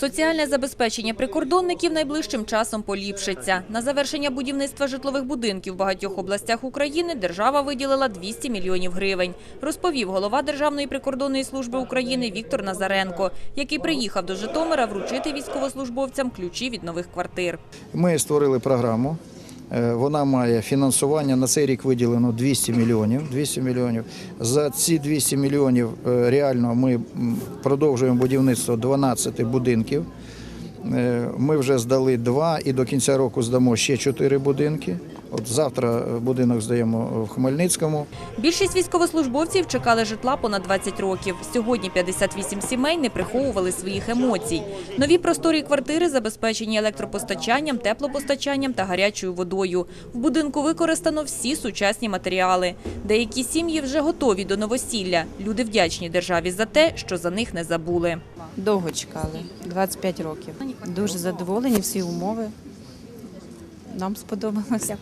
Соціальне забезпечення прикордонників найближчим часом поліпшиться. На завершення будівництва житлових будинків в багатьох областях України держава виділила 200 мільйонів гривень, розповів голова Державної прикордонної служби України Віктор Назаренко, який приїхав до Житомира вручити військовослужбовцям ключі від нових квартир. Ми створили програму. Е, Вона має фінансування на цей рік виділено 200 мільйонів. 200 мільйонів. За ці 200 мільйонів е, реально ми продовжуємо будівництво 12 будинків. Е, Ми вже здали два і до кінця року здамо ще чотири будинки. От завтра е, будинок здаємо в Хмельницькому. Більшість військовослужбовців чекали житла понад 20 років. Сьогодні 58 сімей не приховували своїх емоцій. Нові просторі квартири забезпечені електропостачанням, теплопостачанням та гарячою водою. В будинку використано всі сучасні матеріали. Деякі сім'ї вже готові до новосілля. Люди вдячні державі за те, що за них не забули. Довго чекали, 25 років. Дуже задоволені, всі умови. Нам сподобалося.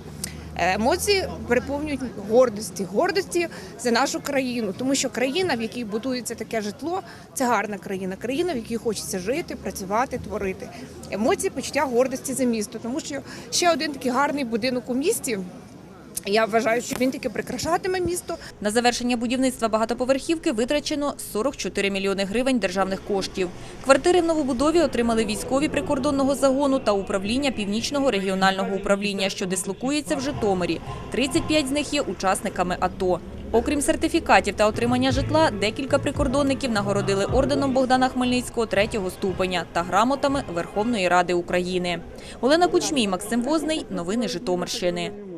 емоції переповнюють гордості, гордості за нашу країну, тому що країна, в якій будується таке житло, це гарна країна, країна, в якій хочеться жити, працювати, творити. Емоції, почуття гордості за місто, тому що ще один такий гарний будинок у місті. Я вважаю, що він таки прикрашатиме місто. На завершення будівництва багатоповерхівки витрачено 44 мільйони гривень державних коштів. Квартири в новобудові отримали військові прикордонного загону та управління Північного регіонального управління, що дислокується в Житомирі. 35 з них є учасниками АТО. Окрім сертифікатів та отримання житла, декілька прикордонників нагородили орденом Богдана Хмельницького третього ступеня та грамотами Верховної Ради України. Олена Кучмій, Максим Возний. Новини Житомирщини.